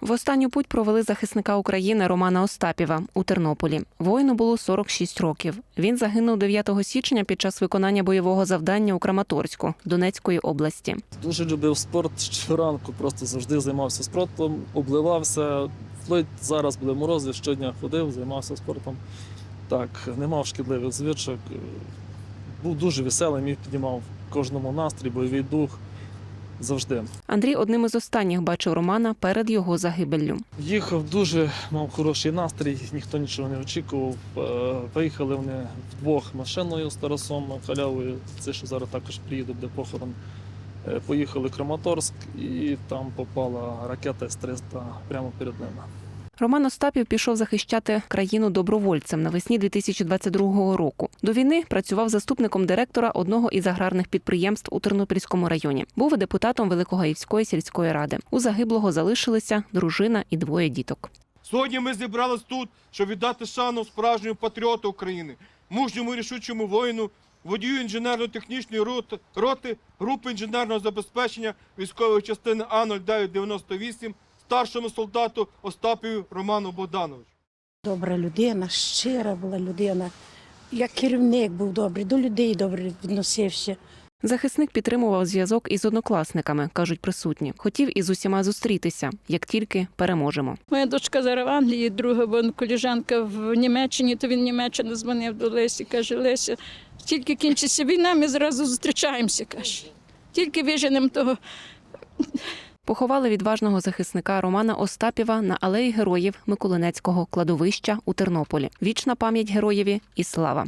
В останню путь провели захисника України Романа Остапєва у Тернополі. Воїну було 46 років. Він загинув 9 січня під час виконання бойового завдання у Краматорську Донецької області. Дуже любив спорт щоранку, просто завжди займався спортом, обливався. Вплоть зараз буде морози, щодня ходив, займався спортом. Так, не мав шкідливих звичок. Був дуже веселий, міг піднімав кожному настрій, бойовий дух завжди. Андрій одним із останніх бачив Романа перед його загибеллю. Їхав дуже, мав хороший настрій, ніхто нічого не очікував. Поїхали Виїхали вони вдвох машиною з Тарасом халявою. Це що зараз також приїду, де похорон. Е, Поїхали в Краматорськ і там попала ракета С-300 прямо перед ними. Роман Остапів пішов захищати країну добровольцем навесні 2022 року. До війни працював заступником директора одного із аграрних підприємств у Тернопільському районі. Був депутатом Великогаївської сільської ради. У загиблого залишилися дружина і двоє діток. Сьогодні ми зібрались тут, щоб віддати шану справжньому патріоту України, мужньому рішучому воїну, водію інженерно-технічної роти, групи інженерного забезпечення військової частини А0998, старшому солдату Остапію Роману Богдановичу. Добра людина, щира була людина. Як керівник був добрий, до людей добре відносився. Захисник підтримував зв'язок із однокласниками, кажуть присутні. Хотів із усіма зустрітися, як тільки переможемо. Моя дочка зараз в Англії, друга, бо коліжанка в Німеччині, то він Німеччину дзвонив до Лесі, каже, Леся, тільки кінчиться війна, ми зразу зустрічаємося, каже. Тільки виженемо того. Поховали відважного захисника Романа Остапєва на алеї героїв Миколинецького кладовища у Тернополі. Вічна пам'ять героєві і слава.